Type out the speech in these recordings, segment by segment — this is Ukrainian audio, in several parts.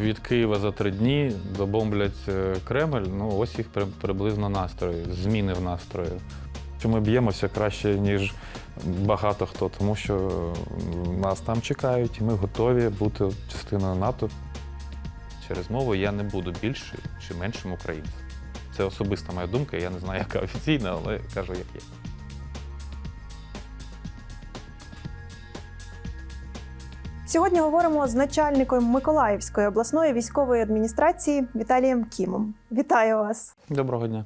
від Києва за три дні добомблять е, Кремль. Ну ось їх приблизно настрої, зміни в настрої. Що ми б'ємося краще, ніж багато хто, тому що нас там чекають, і ми готові бути частиною НАТО. Через мову я не буду більше чи меншим українцем. Це особиста моя думка, я не знаю, яка офіційна, але кажу, як є. Сьогодні говоримо з начальником Миколаївської обласної військової адміністрації Віталієм Кімом. Вітаю вас! Доброго дня.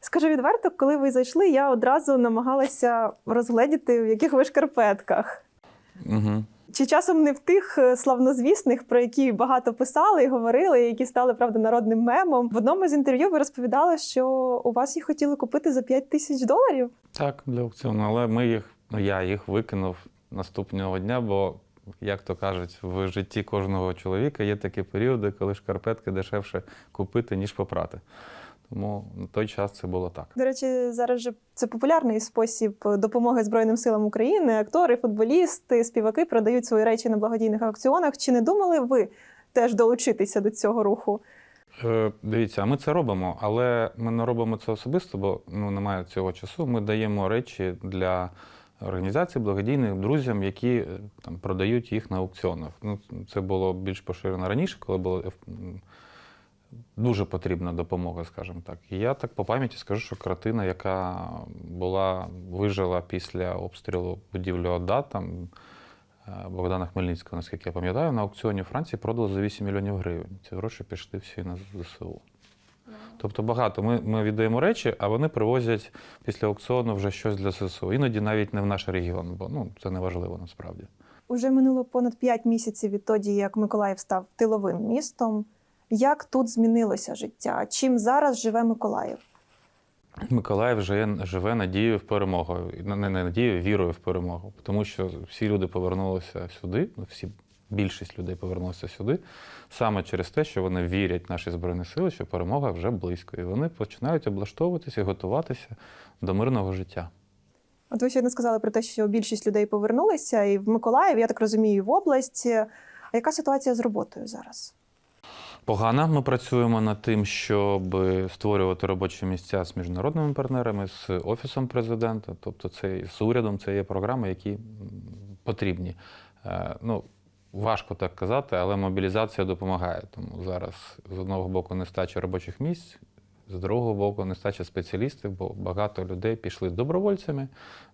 Скажу відверто, коли ви зайшли, я одразу намагалася розгледіти, в яких ви шкарпетках. Угу. Чи часом не в тих е, славнозвісних, про які багато писали і говорили, які стали правда народним мемом. В одному з інтерв'ю ви розповідали, що у вас їх хотіли купити за 5 тисяч доларів. Так, для аукціону, але ми їх, ну я їх викинув наступного дня, бо, як то кажуть, в житті кожного чоловіка є такі періоди, коли шкарпетки дешевше купити, ніж попрати. Тому на той час це було так. До речі, зараз же це популярний спосіб допомоги Збройним силам України. Актори, футболісти, співаки продають свої речі на благодійних аукціонах. Чи не думали ви теж долучитися до цього руху? Е, дивіться, ми це робимо, але ми не робимо це особисто, бо ну, немає цього часу. Ми даємо речі для організацій благодійних друзям, які е, там продають їх на аукціонах. Ну, це було більш поширено раніше, коли було е, дуже потрібна допомога, скажімо так. І я так по пам'яті скажу, що картина, яка була вижила після обстрілу будівлі ОДА, там е, Богдана Хмельницького, наскільки я пам'ятаю, на аукціоні Франції продали за 8 мільйонів гривень. Ці гроші пішли всі на ЗСУ. Тобто багато. Ми, ми віддаємо речі, а вони привозять після аукціону вже щось для ЗСУ. Іноді навіть не в наш регіон, бо ну, це не важливо насправді. Уже минуло понад 5 місяців відтоді, як Миколаїв став тиловим містом. Як тут змінилося життя? Чим зараз живе Миколаїв? Миколаїв живе, живе надією в перемогу. Не не надією, вірою в перемогу. Тому що всі люди повернулися сюди, ну, всі, більшість людей повернулися сюди, саме через те, що вони вірять в наші Збройні Сили, що перемога вже близько. І вони починають облаштовуватися і готуватися до мирного життя. От ви сьогодні сказали про те, що більшість людей повернулися, і в Миколаїв, я так розумію, і в області. А яка ситуація з роботою зараз? Погано. Ми працюємо над тим, щоб створювати робочі місця з міжнародними партнерами, з офісом президента, тобто це з урядом, це є програми, які потрібні. Е, Ну, важко так казати, але мобілізація допомагає. Тому зараз з одного боку нестача робочих місць, з другого боку нестача спеціалістів, бо багато людей пішли добровольцями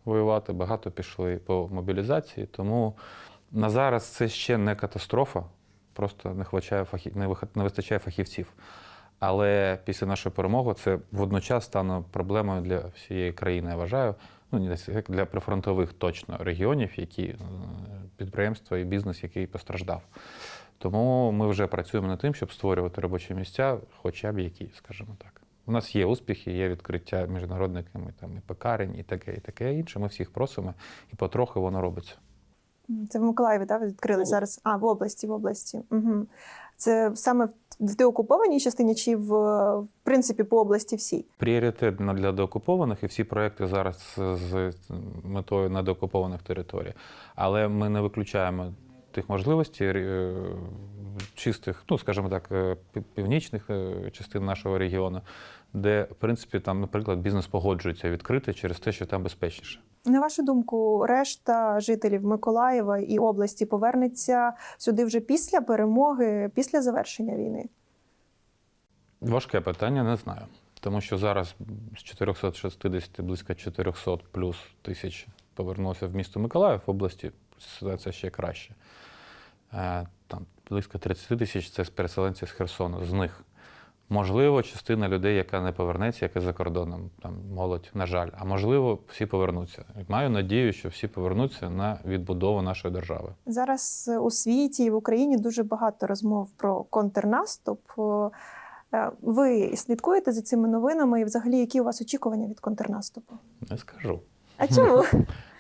воювати, багато пішли по мобілізації. Тому на зараз це ще не катастрофа, просто не вистачає, не вистачає фахівців. Але після нашої перемоги це водночас стане проблемою для всієї країни, я вважаю. Ну, не як для прифронтових точно регіонів, які е, підприємства і бізнес, який постраждав. Тому ми вже працюємо над тим, щоб створювати робочі місця, хоча б які, скажімо так. У нас є успіхи, є відкриття міжнародниками там і пекарень, і таке, і таке інше. Ми всіх просимо, і потрохи воно робиться. Це в Миколаєві, так, ви відкрили зараз? А, в області, в області. Угу. Це саме в деокупованій частині чи в, в принципі по області всій? Пріоритет на- для деокупованих і всі проекти зараз з метою на деокупованих територіях. Але ми не виключаємо тих можливостей е, чистих, ну скажімо так, е, північних е, частин нашого регіону, де, в принципі, там, наприклад, бізнес погоджується відкрити через те, що там безпечніше. На вашу думку, решта жителів Миколаєва і області повернеться сюди вже після перемоги, після завершення війни? Важке питання, не знаю. Тому що зараз з 460 близько 400 плюс тисяч повернулося в місто Миколаїв в області. Ситуація ще краще. Е, Там близько 30 тисяч це переселенці з Херсону. З них можливо частина людей, яка не повернеться, яка за кордоном, там молодь, на жаль. А можливо, всі повернуться. Маю надію, що всі повернуться на відбудову нашої держави. Зараз у світі і в Україні дуже багато розмов про контрнаступ. Е, Ви слідкуєте за цими новинами, і взагалі які у вас очікування від контрнаступу? Не скажу. А чому?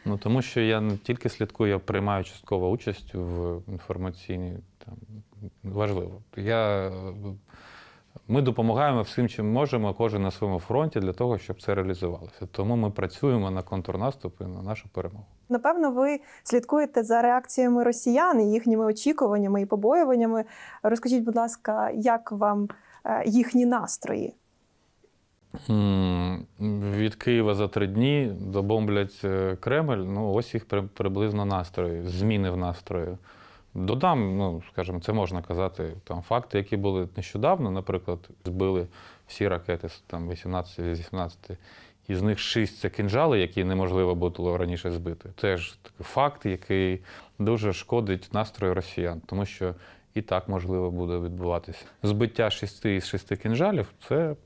Ну тому що я не тільки слідкую, я приймаю частково участь в інформаційній там важливо. Я Ми допомагаємо всім, чим можемо, кожен на своєму фронті для того, щоб це реалізувалося. Тому ми працюємо на контрнаступ і на нашу перемогу. Напевно, ви слідкуєте за реакціями росіян і їхніми очікуваннями і побоюваннями. Розкажіть, будь ласка, як вам е, їхні настрої? Від Києва за три дні добомблять е, Кремль. Ну, ось їх при- приблизно настрої, зміни в настрої. Додам, ну, скажімо, це можна казати, там факти, які були нещодавно, наприклад, збили всі ракети там 18-18, із них 6 це кинжали, які неможливо було раніше збити. Теж такий факт, який дуже шкодить настрою росіян, тому що і так можливо буде відбуватися. Збиття шести із шести кинжалів це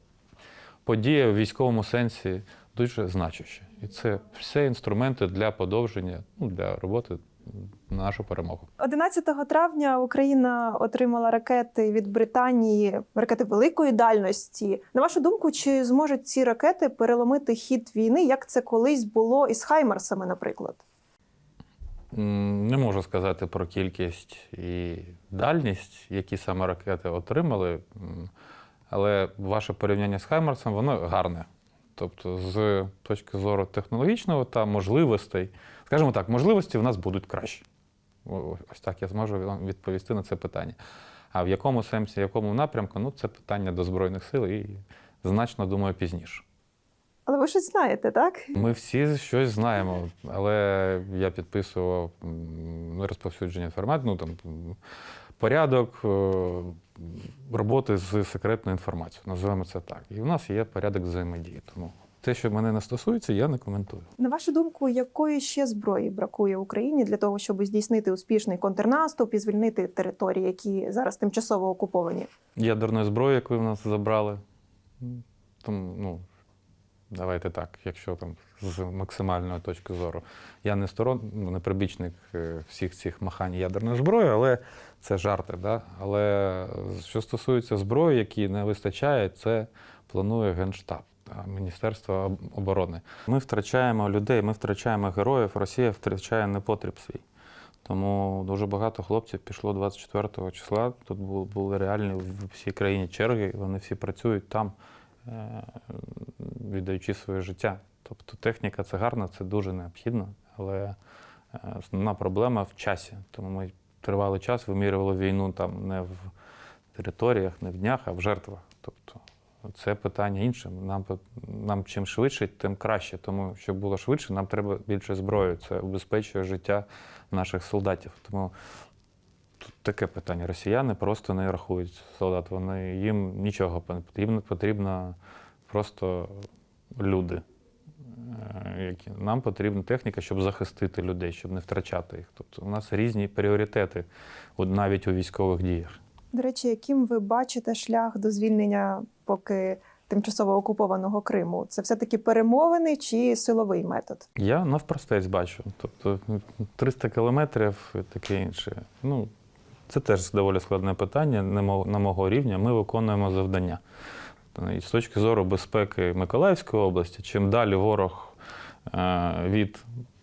подія в військовому сенсі дуже значуща. І це все інструменти для подовження, ну, для роботи нашу перемогу. 11 травня Україна отримала ракети від Британії, ракети великої дальності. На вашу думку, чи зможуть ці ракети переломити хід війни, як це колись було із Хаймарсами, наприклад? Не можу сказати про кількість і дальність, які саме ракети отримали, але ваше порівняння з Хаймарсом, воно гарне. Тобто, з точки зору технологічного та можливостей, скажімо так, можливості в нас будуть кращі. Ось так я зможу вам відповісти на це питання. А в якому сенсі, в якому напрямку, ну це питання до Збройних сил і значно, думаю, пізніше. Але ви щось знаєте, так? Ми всі щось знаємо, але я підписував розповсюдження інформації, ну там порядок е, роботи з секретною інформацією, називаємо це так. І в нас є порядок взаємодії. Тому те, що мене не стосується, я не коментую. На вашу думку, якої ще зброї бракує Україні для того, щоб здійснити успішний контрнаступ і звільнити території, які зараз тимчасово окуповані? Ядерної зброї, яку в нас забрали. Тому, ну, давайте так, якщо там з максимальної точки зору. Я не сторон, ну, не прибічник е, всіх цих махань ядерної зброї, але це жарти. Да? Але що стосується зброї, які не вистачає, це планує Генштаб. та Міністерство оборони. Ми втрачаємо людей, ми втрачаємо героїв, Росія втрачає непотріб свій. Тому дуже багато хлопців пішло 24 числа. Тут були реальні в всій країні черги, вони всі працюють там, е, віддаючи своє життя. Тобто техніка це гарно, це дуже необхідно, але е, основна проблема в часі. Тому ми тривалий час вимірювали війну там не в територіях, не в днях, а в жертвах. Тобто це питання інше. Нам, нам чим швидше, тим краще. Тому щоб було швидше, нам треба більше зброї. Це убезпечує життя наших солдатів. Тому тут таке питання. Росіяни просто не рахують солдат. Вони їм нічого не потрібно, потрібно просто люди. Е, Які нам потрібна техніка, щоб захистити людей, щоб не втрачати їх. Тобто у нас різні пріоритети, навіть у військових діях. До речі, яким ви бачите шлях до звільнення поки тимчасово окупованого Криму? Це все-таки перемовини чи силовий метод? Я навпростець бачу. Тобто 300 кілометрів і таке інше. Ну, це теж доволі складне питання на мого рівня. Ми виконуємо завдання. Тобто, І з точки зору безпеки Миколаївської області, чим далі ворог е, від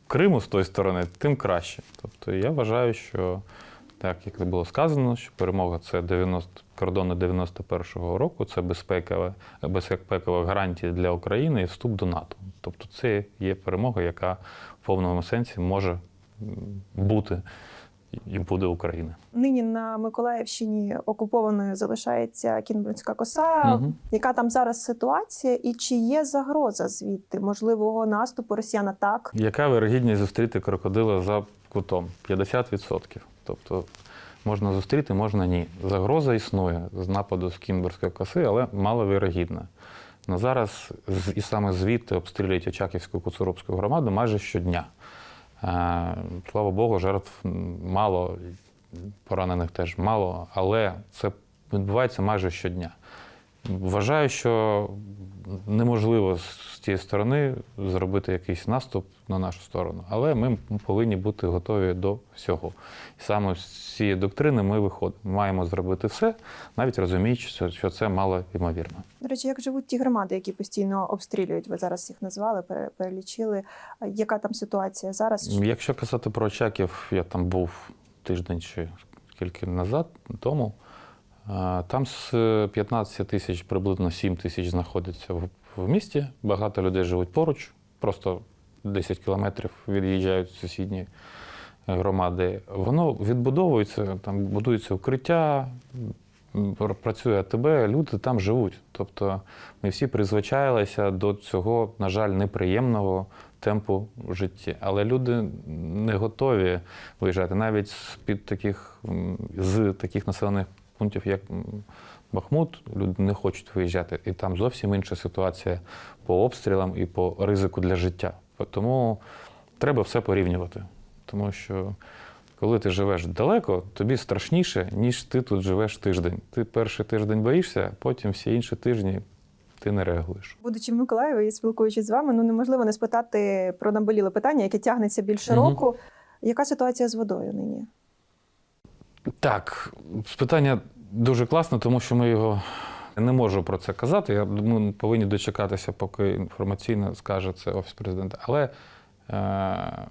Криму з тої сторони, тим краще. Тобто я вважаю, що так як було сказано, що перемога це 90, кордони 91-го року, це безпекова, безпекова гарантія для України і вступ до НАТО. Тобто це є перемога, яка в повному сенсі може бути і буде України. Нині на Миколаївщині окупованою залишається Кінбурнська коса. Мгм. Яка там зараз ситуація, і чи є загроза звідти можливого наступу росіян атак? Яка вирогідність зустріти крокодила за кутом? 50%. Тобто можна зустріти, можна ні. Загроза існує з нападу з Кінбурзької коси, але маловірогідна. На зараз і саме звідти обстрілюють Очаківську Куцурубську громаду майже щодня. Слава Богу, жертв мало, поранених теж мало, але це відбувається майже щодня. Вважаю, що неможливо з цієї сторони зробити якийсь наступ на нашу сторону, але ми повинні бути готові до всього. І саме з цієї доктрини ми виходимо. Маємо зробити все, навіть розуміючи, що- це мало ймовірно. До речі, як живуть ті громади, які постійно обстрілюють? Ви зараз їх назвали, перелічили. Яка там ситуація зараз? Якщо казати про Очаків, я там був тиждень чи скільки назад тому. Там з 15 тисяч приблизно 7 тисяч знаходиться в, місті. Багато людей живуть поруч, просто 10 кілометрів від'їжджають в сусідні громади. Воно відбудовується, там будується укриття, працює АТБ, люди там живуть. Тобто ми всі призвичаїлися до цього, на жаль, неприємного темпу в житті. Але люди не готові виїжджати навіть з-під таких, з таких населених пунктів, як Бахмут, люди не хочуть виїжджати. І там зовсім інша ситуація по обстрілам і по ризику для життя. Тому треба все порівнювати. Тому що коли ти живеш далеко, тобі страшніше, ніж ти тут живеш тиждень. Ти перший тиждень боїшся, потім всі інші тижні ти не реагуєш. Будучи в Миколаєві і спілкуючись з вами, ну неможливо не спитати про наболіле питання, яке тягнеться більше Мгм. року. Яка ситуація з водою нині? Так, питання дуже класне, тому що ми його не можу про це казати. Я ми повинні дочекатися, поки інформаційно скаже це Офіс президента. Але е,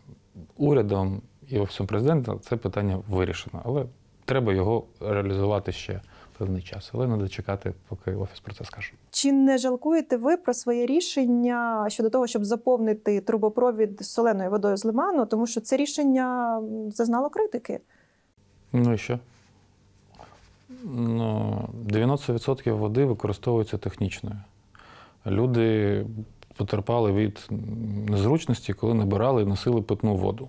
урядом і Офісом президента це питання вирішено. Але треба його реалізувати ще певний час. Але треба чекати, поки Офіс про це скаже. Чи не жалкуєте ви про своє рішення щодо того, щоб заповнити трубопровід соленою водою з лиману? Тому що це рішення зазнало критики. Ну і що? Ну, 90% води використовується технічною. Люди потерпали від незручності, коли набирали і носили питну воду.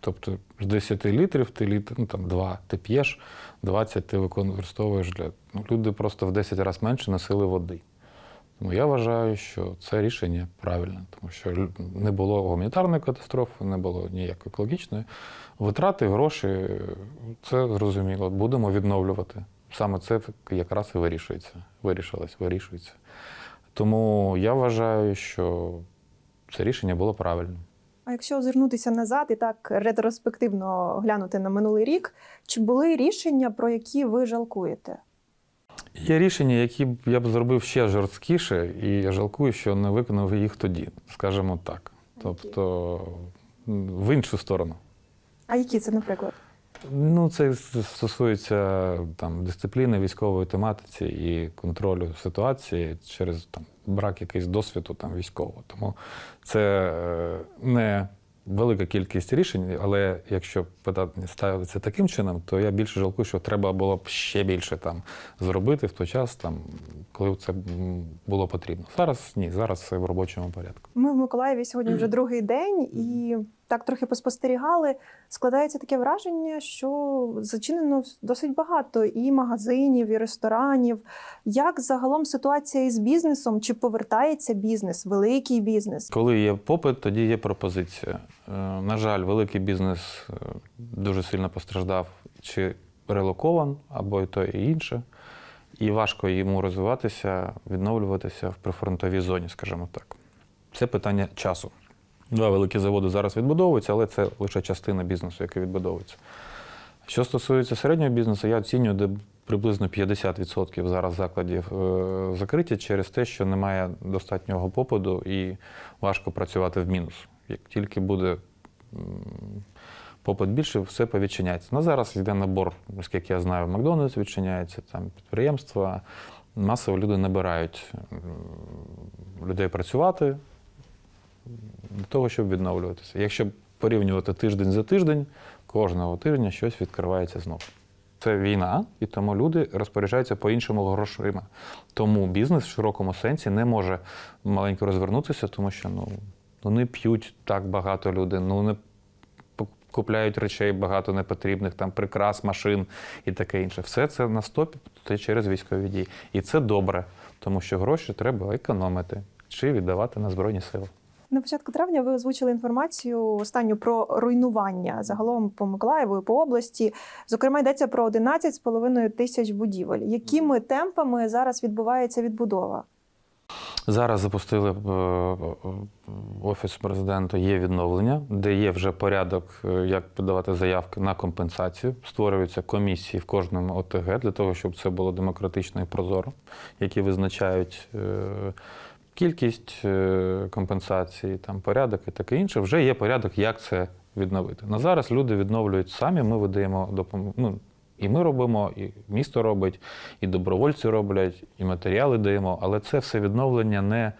Тобто з 10 літрів ти літр, ну там 2 ти п'єш, 20 ти використовуєш для. Ну, люди просто в 10 разів менше носили води. Тому я вважаю, що це рішення правильне, тому що не було гуманітарної катастрофи, не було ніякої екологічної. Витрати, гроші це зрозуміло. Будемо відновлювати. Саме це якраз і вирішується. Вирішилось, вирішується. Тому я вважаю, що це рішення було правильним. А якщо озирнутися назад і так ретроспективно глянути на минулий рік, чи були рішення, про які ви жалкуєте? Є рішення, які б я б зробив ще жорсткіше, і я жалкую, що не виконав їх тоді, скажімо так. Тобто в іншу сторону. А які це, наприклад? Ну, це стосується там, дисципліни військової тематиці і контролю ситуації через там, брак якийсь досвіду там, військового. Тому це е, не велика кількість рішень, але якщо питання ставиться таким чином, то я більше жалкую, що треба було б ще більше там зробити в той час, там, коли це було потрібно. Зараз ні, зараз все в робочому порядку. Ми в Миколаєві сьогодні вже другий день, і так трохи поспостерігали. Складається таке враження, що зачинено досить багато і магазинів, і ресторанів. Як загалом ситуація із бізнесом? Чи повертається бізнес, великий бізнес? Коли є попит, тоді є пропозиція. Е, На жаль, великий бізнес е, дуже сильно постраждав чи релокован, або і то, і інше. І важко йому розвиватися, відновлюватися в прифронтовій зоні, скажімо так. Це питання часу. Два великі заводи зараз відбудовуються, але це лише частина бізнесу, який відбудовується. Що стосується середнього бізнесу, я оцінюю, де приблизно 50% зараз закладів е, закриті через те, що немає достатнього попиту і важко працювати в мінус. Як тільки буде попит більше, все повідчиняється. На зараз йде набор, оскільки я знаю, Макдональдс відчиняється, там підприємства. Масово люди набирають людей працювати для того, щоб відновлюватися. Якщо порівнювати тиждень за тиждень, кожного тижня щось відкривається знову. Це війна, і тому люди розпоряджаються по-іншому грошима. Тому бізнес в широкому сенсі не може маленько розвернутися, тому що ну, ну не п'ють так багато людей, ну не купляють речей багато непотрібних, там прикрас, машин і таке інше. Все це на стопі через військові дії. І це добре, тому що гроші треба економити чи віддавати на Збройні Сили. На початку травня ви озвучили інформацію останню про руйнування загалом по Миколаєву і по області. Зокрема, йдеться про 11,5 тисяч будівель. Якими темпами зараз відбувається відбудова? Зараз запустили е, офіс президента. Є відновлення, де є вже порядок, е, як подавати заявки на компенсацію. Створюються комісії в кожному ОТГ для того, щоб це було демократично і прозоро, які визначають е, кількість е, компенсації, там порядок і таке інше. Вже є порядок, як це відновити. На зараз люди відновлюють самі. Ми видаємо допомогу. Ну, І ми робимо, і місто робить, і добровольці роблять, і матеріали даємо, але це все відновлення не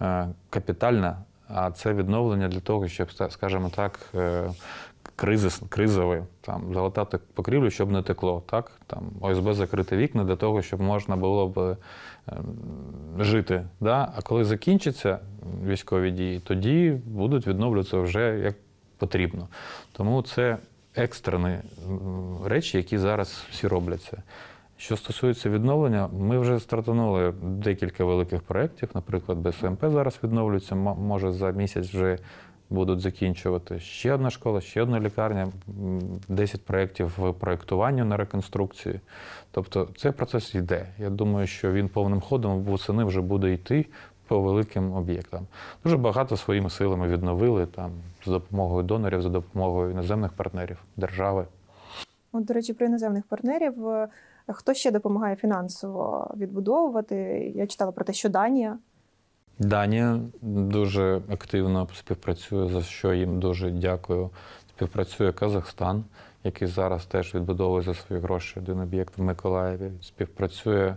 е, капітальне, а це відновлення для того, щоб, скажімо так, е, кризис, кризове, там, залатати покрівлю, щоб не текло. Так? Там, ОСБ закрити вікна для того, щоб можна було б е, жити. Да? А коли закінчаться військові дії, тоді будуть відновлюватися вже як потрібно. Тому це екстрені речі, які зараз всі робляться. Що стосується відновлення, ми вже стартанули декілька великих проєктів. Наприклад, БСМП зараз відновлюється, може за місяць вже будуть закінчувати. Ще одна школа, ще одна лікарня, м, 10 проєктів в проєктуванню на реконструкції. Тобто цей процес йде. Я думаю, що він повним ходом восени вже буде йти по великим об'єктам. Дуже багато своїми силами відновили там за допомогою донорів, за допомогою іноземних партнерів, держави. От, до речі, про іноземних партнерів. е, Хто ще допомагає фінансово відбудовувати? Я читала про те, що Данія. Данія дуже активно співпрацює, за що їм дуже дякую. Співпрацює Казахстан, який зараз теж відбудовує за свої гроші один об'єкт в Миколаєві. Співпрацює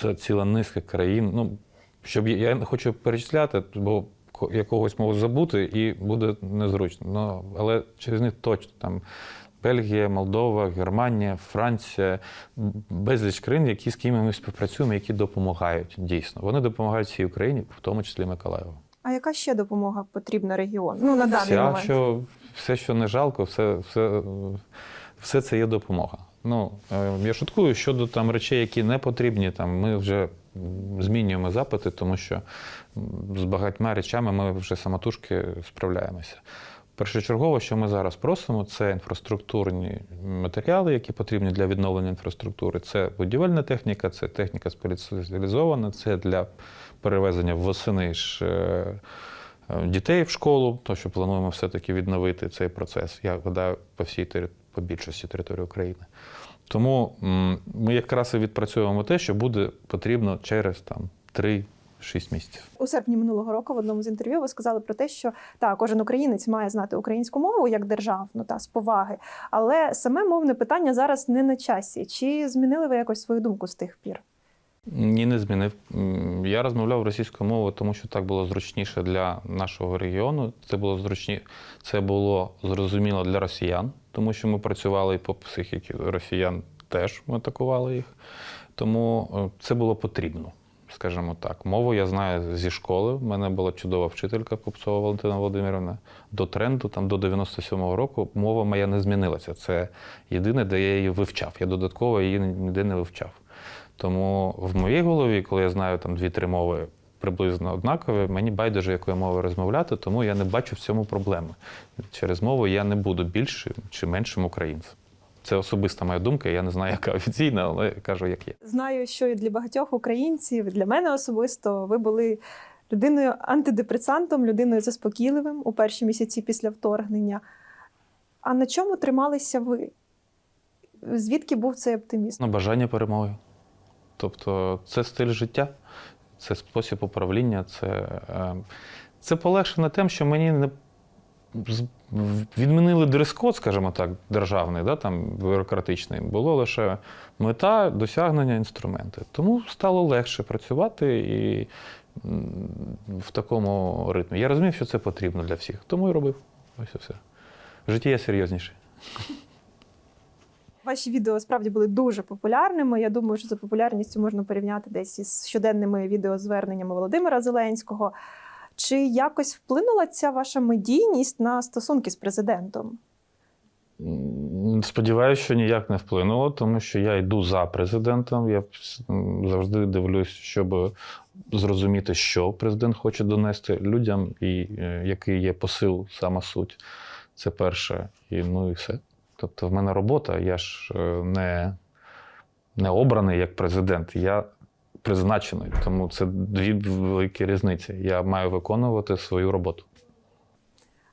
це ціла низка країн. Ну, щоб я- не хочу перечисляти, бо ко- я когось можу забути і буде незручно. Ну, але через них точно там. Бельгія, Молдова, Германія, Франція, безліч країн, які з ким ми співпрацюємо, які допомагають дійсно. Вони допомагають всій Україні, в тому числі Миколаєву. А яка ще допомога потрібна регіону? Ну, на даний Вся, момент. що, все, що не жалко, все, все, все це є допомога. Ну, е, я шуткую щодо там речей, які не потрібні. Там ми вже змінюємо запити, тому що з багатьма речами ми вже самотужки справляємося. Першочергово, що ми зараз просимо, це інфраструктурні матеріали, які потрібні для відновлення інфраструктури. Це будівельна техніка, це техніка спеціалізована, це для перевезення восени ж е, е, дітей в школу, то що плануємо все-таки відновити цей процес. Я гадаю, по всій по більшості території України. Тому ми якраз і відпрацьовуємо те, що буде потрібно через там 3-6 місяців. У серпні минулого року в одному з інтерв'ю ви сказали про те, що так, кожен українець має знати українську мову як державну та з поваги. Але саме мовне питання зараз не на часі. Чи змінили ви якось свою думку з тих пір? Ні, не змінив. Я розмовляв російською мовою, тому що так було зручніше для нашого регіону. Це було зручні... це було зрозуміло для росіян, тому що ми працювали і по психіки росіян теж ми атакували їх. Тому е, це було потрібно, скажімо так. Мову я знаю зі школи. У мене була чудова вчителька Попцова Валентина Володимирівна. До тренду, там до 97-го року, мова моя не змінилася. Це єдине, де я її вивчав. Я додатково її ніде не вивчав. Тому в моїй голові, коли я знаю там дві-три мови приблизно однакові, мені байдуже, якою мовою розмовляти, тому я не бачу в цьому проблеми. Через мову я не буду більшим чи меншим українцем. Це особиста моя думка, я не знаю, яка офіційна, але кажу, як є. Знаю, що і для багатьох українців, для мене особисто, ви були людиною антидепресантом, людиною заспокійливим у перші місяці після вторгнення. А на чому трималися ви? Звідки був цей оптимізм? Ну, бажання перемоги. Тобто це стиль життя, це спосіб управління, це, е, це полегшено тим, що мені не відмінили дрес-код, скажімо так, державний, да, там, бюрократичний. Було лише мета досягнення інструменти. Тому стало легше працювати і в такому ритмі. Я розумів, що це потрібно для всіх, тому і робив. Ось і все. В житті я серйозніший. Ваші відео справді були дуже популярними. Я думаю, що за популярністю можна порівняти десь із щоденними відеозверненнями Володимира Зеленського. Чи якось вплинула ця ваша медійність на стосунки з президентом? Сподіваюся, що ніяк не вплинуло, тому що я йду за президентом. Я завжди дивлюсь, щоб зрозуміти, що президент хоче донести людям, і е, який є посил, сама суть. Це перше. І ну і все. Тобто, в мене робота, я ж е, не, не обраний як президент, я призначений. Тому це дві великі різниці. Я маю виконувати свою роботу.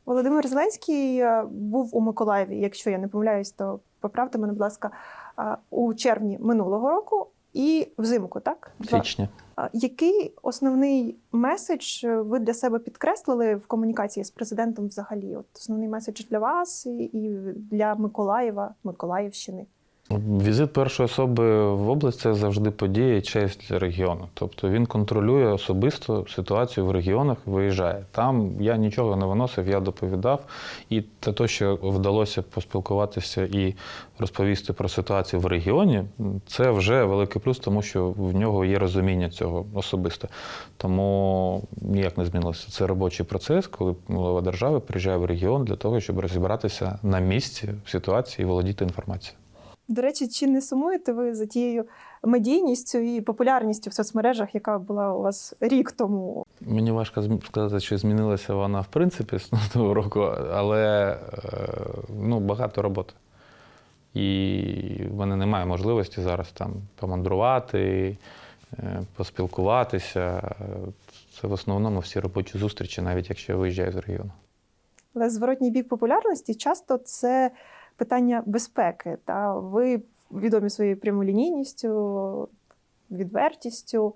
Володимир Зеленський е, був у Миколаєві, якщо я не помиляюсь, то поправте мене, будь ласка, е, у червні минулого року і взимку, так? Січня. Який основний меседж е, ви для себе підкреслили в комунікації з президентом взагалі? От основний меседж для вас і- і для Миколаєва, Миколаївщини. Візит першої особи в область це завжди подія і честь регіону. Тобто він контролює особисто ситуацію в регіонах, виїжджає. Там я нічого не виносив, я доповідав. І те, то, що вдалося поспілкуватися і розповісти про ситуацію в регіоні, це вже великий плюс, тому що в нього є розуміння цього особисто. Тому ніяк не змінилося. Це робочий процес, коли голова держави приїжджає в регіон для того, щоб розібратися на місці в ситуації і володіти інформацією. До речі, чи не сумуєте ви за тією медійністю і популярністю в соцмережах, яка була у вас рік тому? Мені важко сказати, чи змінилася вона в принципі з того року, але е, ну, багато роботи. І в мене немає можливості зараз там помандрувати, е, поспілкуватися. Це в основному всі робочі зустрічі, навіть якщо я виїжджаю з регіону. Але зворотній бік популярності часто це питання безпеки. Та ви відомі своєю прямолінійністю, відвертістю.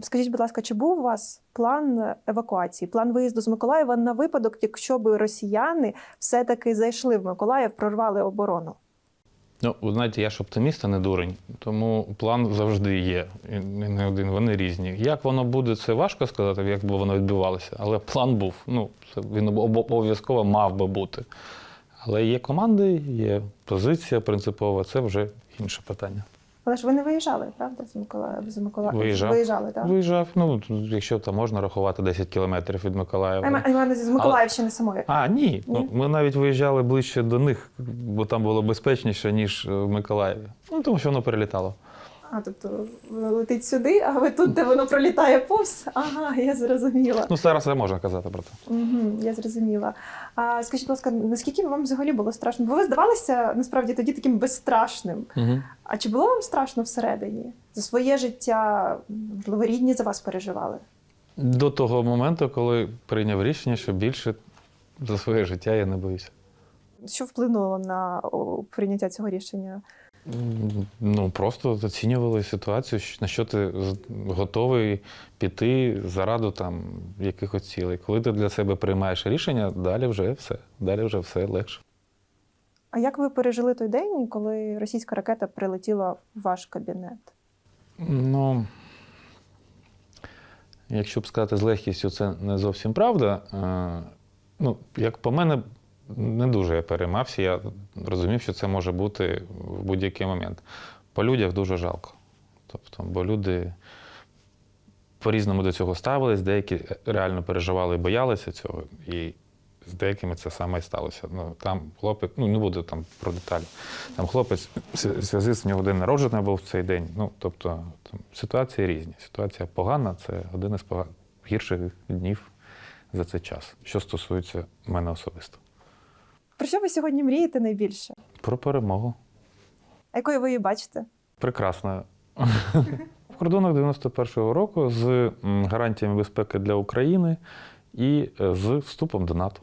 Скажіть, будь ласка, чи був у вас план евакуації, план виїзду з Миколаєва на випадок, якщо б росіяни все-таки зайшли в Миколаїв, прорвали оборону? Ну, ви знаєте, я ж оптиміст, а не дурень, тому план завжди є. І не один, вони різні. Як воно буде, це важко сказати, як би воно відбувалося, але план був. Ну, він обов'язково мав би бути. Але є команди, є позиція принципова, це вже інше питання. Але ж ви не виїжджали, правда, з Миколаєва? З Миколаєва? Виїжджав. Виїжджали, так? Виїжджав, ну, якщо там можна рахувати 10 кілометрів від Миколаєва. А, увазі з Миколаївщини самої. А, ні. Ну, ми навіть виїжджали ближче до них, бо там було безпечніше, ніж в Миколаєві. Ну, тому що воно перелітало. А, тобто воно летить сюди, а ви тут, де воно пролітає повз? Ага, я зрозуміла. Ну, зараз не можна казати про це. Угу, я зрозуміла. А скажіть, будь ласка, наскільки вам взагалі було страшно? Бо ви здавалися насправді тоді таким безстрашним. Угу. А чи було вам страшно всередині? За своє життя, можливо, рідні за вас переживали? До того моменту, коли прийняв рішення, що більше за своє життя я не боюся. Що вплинуло на прийняття цього рішення? Ну, просто оцінювали ситуацію, на що ти готовий піти заради там якихось цілей. Коли ти для себе приймаєш рішення, далі вже все. Далі вже все легше. А як ви пережили той день, коли російська ракета прилетіла в ваш кабінет? Ну, якщо б сказати з легкістю, це не зовсім правда. Е, Ну, як по мене, не дуже я переймався. Я розумів, що це може бути в будь-який момент. По людях дуже жалко. Тобто, бо люди по-різному до цього ставились, деякі реально переживали і боялися цього. І з деякими це саме і сталося. Ну, там хлопець, ну не буду там про деталі. Там хлопець зв'язку в нього день народження був в цей день. Ну, тобто там, ситуації різні. Ситуація погана, це один із пога- гірших днів за цей час, що стосується мене особисто. Про що ви сьогодні мрієте найбільше? Про перемогу. А якою ви її бачите? Прекрасно. В кордонах 91-го року з гарантіями безпеки для України і е, з вступом до НАТО.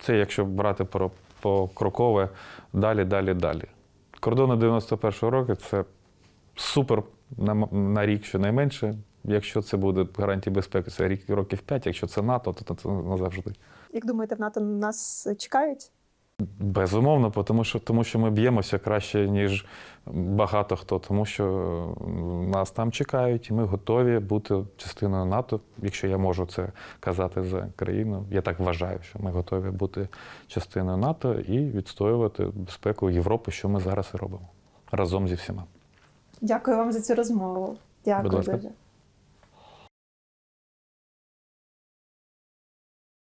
Це якщо брати про покрокове далі, далі, далі. Кордони 91-го року це супер на, на рік щонайменше. Якщо це буде гарантії безпеки, це рік років 5, якщо це НАТО, то це назавжди. Як думаєте, в НАТО нас чекають? Безумовно, тому що, тому що ми б'ємося краще, ніж багато хто, тому що нас там чекають, і ми готові бути частиною НАТО, якщо я можу це казати за країну. Я так вважаю, що ми готові бути частиною НАТО і відстоювати безпеку Європи, що ми зараз і робимо разом зі всіма. Дякую вам за цю розмову. Дякую дуже.